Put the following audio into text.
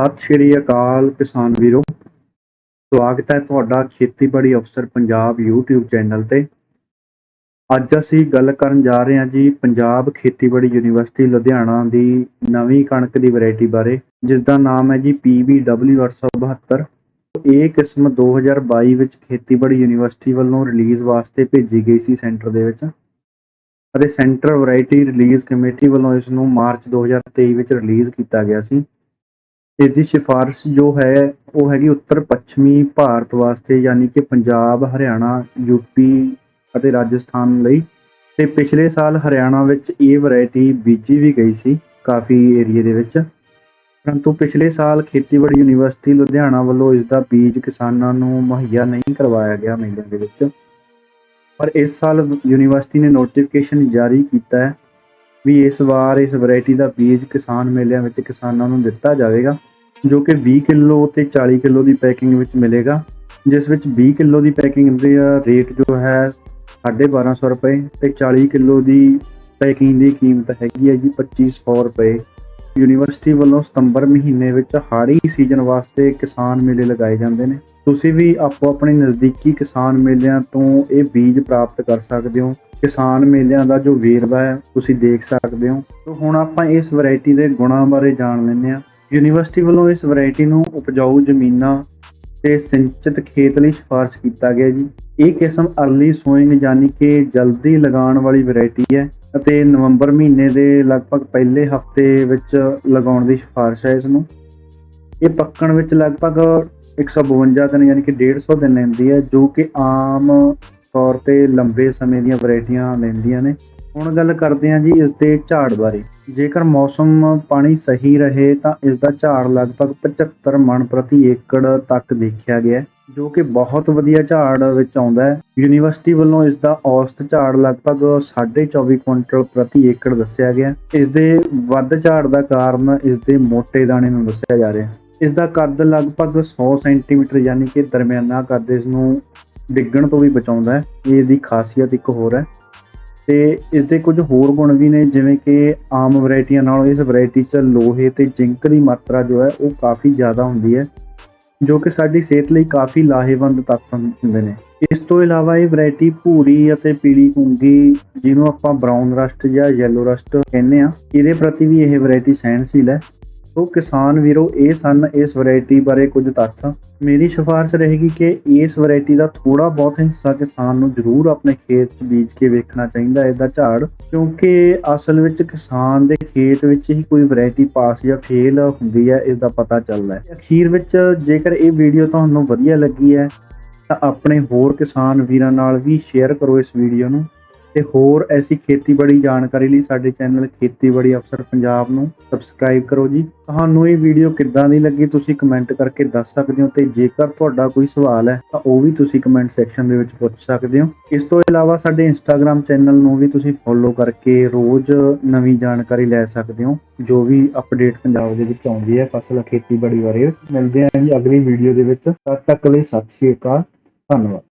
ਸਤਿ ਸ਼੍ਰੀ ਅਕਾਲ ਕਿਸਾਨ ਵੀਰੋ। ਸਵਾਗਤ ਹੈ ਤੁਹਾਡਾ ਖੇਤੀਬਾੜੀ ਅਫਸਰ ਪੰਜਾਬ YouTube ਚੈਨਲ ਤੇ। ਅੱਜ ਅਸੀਂ ਗੱਲ ਕਰਨ ਜਾ ਰਹੇ ਹਾਂ ਜੀ ਪੰਜਾਬ ਖੇਤੀਬਾੜੀ ਯੂਨੀਵਰਸਿਟੀ ਲੁਧਿਆਣਾ ਦੀ ਨਵੀਂ ਕਣਕ ਦੀ ਵੈਰਾਈਟੀ ਬਾਰੇ ਜਿਸ ਦਾ ਨਾਮ ਹੈ ਜੀ PBW 872 ਇਹ ਕਿਸਮ 2022 ਵਿੱਚ ਖੇਤੀਬਾੜੀ ਯੂਨੀਵਰਸਿਟੀ ਵੱਲੋਂ ਰਿਲੀਜ਼ ਵਾਸਤੇ ਭੇਜੀ ਗਈ ਸੀ ਸੈਂਟਰ ਦੇ ਵਿੱਚ। ਅਤੇ ਸੈਂਟਰ ਵੈਰਾਈਟੀ ਰਿਲੀਜ਼ ਕਮੇਟੀ ਵੱਲੋਂ ਇਸ ਨੂੰ ਮਾਰਚ 2023 ਵਿੱਚ ਰਿਲੀਜ਼ ਕੀਤਾ ਗਿਆ ਸੀ। ਇਸ ਦੀ ਸਿਫਾਰਿਸ਼ ਜੋ ਹੈ, ਉਹ ਹੈਗੀ ਉੱਤਰ ਪੱਛਮੀ ਭਾਰਤ ਵਾਸਤੇ, ਯਾਨੀ ਕਿ ਪੰਜਾਬ, ਹਰਿਆਣਾ ਯੂਪੀ ਅਤੇ ਰਾਜਸਥਾਨ ਲਈ। ਤੇ ਪਿਛਲੇ ਸਾਲ ਹਰਿਆਣਾ ਵਿੱਚ ਇਹ ਵੈਰਾਈਟੀ ਬੀਜੀ ਵੀ ਗਈ ਸੀ ਕਾਫੀ ਏਰੀਏ ਦੇ ਵਿੱਚ। ਪਰੰਤੂ ਪਿਛਲੇ ਸਾਲ ਖੇਤੀਬਾੜੀ ਯੂਨੀਵਰਸਿਟੀ ਲੁਧਿਆਣਾ ਵੱਲੋਂ ਇਸ ਦਾ ਬੀਜ ਕਿਸਾਨਾਂ ਨੂੰ ਮੁਹੱਈਆ ਨਹੀਂ ਕਰਵਾਇਆ ਗਿਆ ਮੇਲਿਆਂ ਦੇ ਵਿੱਚ। ਪਰ ਇਸ ਸਾਲ ਯੂਨੀਵਰਸਿਟੀ ਨੇ ਨੋਟੀਫਿਕੇਸ਼ਨ ਜਾਰੀ ਕੀਤਾ ਹੈ ਵੀ ਇਸ ਵਾਰ ਇਸ ਵੈਰਾਈਟੀ ਦਾ ਬੀਜ ਕਿਸਾਨ ਮੇਲਿਆਂ ਵਿੱਚ ਕਿਸਾਨਾਂ ਨੂੰ ਦਿੱਤਾ ਜਾਵੇਗਾ। ਜੋ ਕਿ 20 ਕਿਲੋ ਤੇ 40 ਕਿਲੋ ਦੀ ਪੈਕਿੰਗ ਵਿੱਚ ਮਿਲੇਗਾ, ਜਿਸ ਵਿੱਚ 20 ਕਿਲੋ ਦੀ ਪੈਕਿੰਗ ਦਾ ਰੇਟ ਜੋ ਹੈ 1250 ਰੁਪਏ ਤੇ 40 ਕਿਲੋ ਦੀ ਪੈਕਿੰਗ ਦੀ ਕੀਮਤ ਹੈਗੀ ਹੈ ਜੀ 2500 ਰੁਪਏ। ਯੂਨੀਵਰਸਿਟੀ ਵੱਲੋਂ ਸਤੰਬਰ ਮਹੀਨੇ ਵਿੱਚ ਹਾੜੀ ਸੀਜ਼ਨ ਵਾਸਤੇ ਕਿਸਾਨ ਮੇਲੇ ਲਗਾਏ ਜਾਂਦੇ ਨੇ। ਤੁਸੀਂ ਵੀ ਆਪੋ ਆਪਣੇ ਨਜ਼ਦੀਕੀ ਕਿਸਾਨ ਮੇਲਿਆਂ ਤੋਂ ਇਹ ਬੀਜ ਪ੍ਰਾਪਤ ਕਰ ਸਕਦੇ ਹੋ। ਕਿਸਾਨ ਮੇਲਿਆਂ ਦਾ ਜੋ ਵੇਰਵਾ ਹੈ, ਤੁਸੀਂ ਦੇਖ ਸਕਦੇ ਹੋ। ਹੁਣ ਆਪਾਂ ਇਸ ਵੈਰਾਈਟੀ ਦੇ ਗੁਣਾਂ ਬਾਰੇ ਜਾਣ ਲੈਂਦੇ ਹਾਂ। ਯੂਨੀਵਰਸਿਟੀ ਵੱਲੋਂ ਇਸ ਵੈਰਾਈਟੀ ਨੂੰ ਉਪਜਾਊ ਜ਼ਮੀਨਾਂ ਤੇ ਸਿੰਚਿਤ ਖੇਤ ਲਈ ਸਿਫਾਰਸ਼ ਕੀਤਾ ਗਿਆ ਜੀ। ਇਹ ਕਿਸਮ ਅਰਲੀ ਸੋਇੰਗ ਯਾਨੀ ਕਿ ਜਲਦੀ ਲਗਾਉਣ ਵਾਲੀ ਵੈਰਾਈਟੀ ਹੈ ਅਤੇ ਨਵੰਬਰ ਮਹੀਨੇ ਦੇ ਲਗਭਗ ਪਹਿਲੇ ਹਫ਼ਤੇ ਵਿੱਚ ਲਗਾਉਣ ਦੀ ਸਿਫਾਰਿਸ਼ ਹੈ ਇਸ ਨੂੰ ਇਹ ਪੱਕਣ ਵਿੱਚ ਲਗਭਗ 152 ਦਿਨ ਯਾਨੀ ਕਿ 150 ਦਿਨ ਲੈਂਦੀ ਹੈ, ਜੋ ਕਿ ਆਮ ਤੌਰ ਤੇ ਲੰਬੇ ਸਮੇਂ ਦੀਆਂ ਵੈਰਾਈਟੀਆਂ ਲੈਂਦੀਆਂ ਨੇ। ਹੁਣ ਗੱਲ ਕਰਦੇ ਹਾਂ ਜੀ ਇਸ ਦੇ ਝਾੜ ਬਾਰੇ। ਜੇਕਰ ਮੌਸਮ ਪਾਣੀ ਸਹੀ ਰਹੇ ਤਾਂ ਇਸ ਦਾ ਝਾੜ ਲਗਭਗ 75 ਮਣ ਪ੍ਰਤੀ ਏਕੜ ਤੱਕ ਦੇਖਿਆ ਗਿਆ ਜੋ ਕਿ ਬਹੁਤ ਵਧੀਆ ਝਾੜ ਵਿੱਚ ਆਉਂਦਾ ਹੈ। ਯੂਨੀਵਰਸਿਟੀ ਵੱਲੋਂ ਇਸ ਦਾ ਔਸਤ ਝਾੜ ਲਗਭਗ 24.5 ਕੁਇੰਟਲ ਪ੍ਰਤੀ ਏਕੜ ਦੱਸਿਆ ਗਿਆ ਇਸ ਦੇ ਵੱਧ ਝਾੜ ਦਾ ਕਾਰਨ ਇਸ ਦੇ ਮੋٹے ਦਾਣੇ ਨੂੰ ਦੱਸਿਆ ਜਾ ਰਿਹਾ ਹੈ। ਇਸ ਦਾ ਕੱਦ ਲਗਭਗ 100 ਸੈਂਟੀਮੀਟਰ ਯਾਨੀ ਕਿ ਦਰਮਿਆਨਾ ਕੱਦ ਇਸ ਨੂੰ ਡਿੱਗਣ ਤੋਂ ਵੀ ਬਚਾਉਂਦਾ ਹੈ। ਇਹ ਦੀ ਖਾਸੀਅਤ ਇੱਕ ਹੋਰ ਹੈ। ਤੇ ਇਸ ਦੇ ਕੁਝ ਹੋਰ ਗੁਣ ਵੀ ਨੇ, ਜਿਵੇਂ ਕਿ ਆਮ ਵੈਰਾਈਟੀਆਂ ਨਾਲੋਂ ਇਸ ਵੈਰਾਈਟੀ 'ਚ ਲੋਹੇ ਤੇ ਜ਼ਿੰਕ ਦੀ ਮਾਤਰਾ ਜੋ ਹੈ, ਉਹ ਕਾਫੀ ਜ਼ਿਆਦਾ ਹੁੰਦੀ ਹੈ, ਜੋ ਕਿ ਸਾਡੀ ਸਿਹਤ ਲਈ ਕਾਫੀ ਲਾਹੇਵੰਦ ਤੱਤ ਹੁੰਦੇ ਨੇ। ਇਸ ਤੋਂ ਇਲਾਵਾ ਇਹ ਵੈਰਾਈਟੀ ਭੂਰੀ ਅਤੇ ਪੀਲੀ ਕੁੰਗੀ ਜਿਹਨੂੰ ਆਪਾਂ ਬ੍ਰਾਊਨ ਰਸਟ ਜਾਂ ਯੈਲੋ ਰਸਟ ਕਹਿੰਦੇ ਆ ਇਹਦੇ ਪ੍ਰਤੀ ਵੀ ਇਹ ਵੈਰਾਈਟੀ ਸਹਿਣਸ਼ੀਲ ਹੈ। ਸੋ ਕਿਸਾਨ ਵੀਰੋ, ਇਹ ਸਨ ਇਸ ਵੈਰਾਈਟੀ ਬਾਰੇ ਕੁਝ ਤੱਥ। ਮੇਰੀ ਸਿਫਾਰਿਸ਼ ਰਹੇਗੀ ਕਿ ਇਸ ਵੈਰਾਈਟੀ ਦਾ ਥੋੜਾ ਬਹੁਤ ਹਿੱਸਾ ਕਿਸਾਨ ਨੂੰ ਜ਼ਰੂਰ ਆਪਣੇ ਖੇਤ 'ਚ ਬੀਜ ਕੇ ਵੇਖਣਾ ਚਾਹੀਦਾ ਹੈ ਇਹਦਾ ਝਾੜ। ਕਿਉਂਕਿ ਅਸਲ ਵਿੱਚ ਕਿਸਾਨ ਦੇ ਖੇਤ ਵਿੱਚ ਹੀ ਕੋਈ ਵੈਰਾਈਟੀ ਪਾਸ ਜਾਂ ਫੇਲ ਹੁੰਦੀ ਹੈ ਇਸ ਦਾ ਪਤਾ ਚੱਲਦਾ ਹੈ। ਅਖੀਰ ਵਿੱਚ ਜੇਕਰ ਇਹ ਵੀਡੀਓ ਤੁਹਾਨੂੰ ਵਧੀਆ ਲੱਗੀ ਹੈ, ਤਾਂ ਆਪਣੇ ਹੋਰ ਕਿਸਾਨ ਵੀਰਾਂ ਨਾਲ ਵੀ ਸ਼ੇਅਰ ਕਰੋ ਇਸ ਵੀਡੀਓ ਨੂੰ। ਤੇ ਹੋਰ ਐਸੀ ਖੇਤੀਬਾੜੀ ਜਾਣਕਾਰੀ ਲਈ ਸਾਡੇ ਚੈਨਲ ਖੇਤੀਬਾੜੀ ਅਫਸਰ ਪੰਜਾਬ ਨੂੰ ਸਬਸਕ੍ਰਾਈਬ ਕਰੋ ਜੀ। ਤੁਹਾਨੂੰ ਇਹ ਵੀਡੀਓ ਕਿੱਦਾਂ ਦੀ ਲੱਗੀ ਤੁਸੀਂ ਕਮੈਂਟ ਕਰਕੇ ਦੱਸ ਸਕਦੇ ਹੋ ਤੇ ਜੇਕਰ ਤੁਹਾਡਾ ਕੋਈ ਸਵਾਲ ਹੈ ਤਾਂ ਉਹ ਵੀ ਤੁਸੀਂ ਕਮੈਂਟ ਸੈਕਸ਼ਨ ਦੇ ਵਿੱਚ ਪੁੱਛ ਸਕਦੇ ਹੋ। ਇਸ ਤੋਂ ਇਲਾਵਾ ਸਾਡੇ ਇੰਸਟਾਗ੍ਰam ਚੈਨਲ ਨੂੰ ਵੀ ਤੁਸੀਂ ਫੋਲੋ ਕਰਕੇ ਰੋਜ਼ ਨਵੀਂ ਜਾਣਕਾਰੀ ਲੈ ਸਕਦੇ ਹੋ, ਜੋ ਵੀ ਅਪਡੇਟ ਪੰਜਾਬ ਦੇ ਵਿੱਚ ਆਉਂਦੀ ਹੈ ਫਸਲ ਖੇਤੀਬਾੜੀ ਬਾਰੇ। ਮਿਲਦੇ ਹਾਂ ਜੀ ਅਗਲੀ ਵੀਡੀਓ ਦੇ ਵਿੱਚ। ਤਦ ਤੱਕ ਲਈ ਸਤਿ ਸ਼੍ਰੀ ਅਕਾਲ, ਧੰਨਵਾਦ।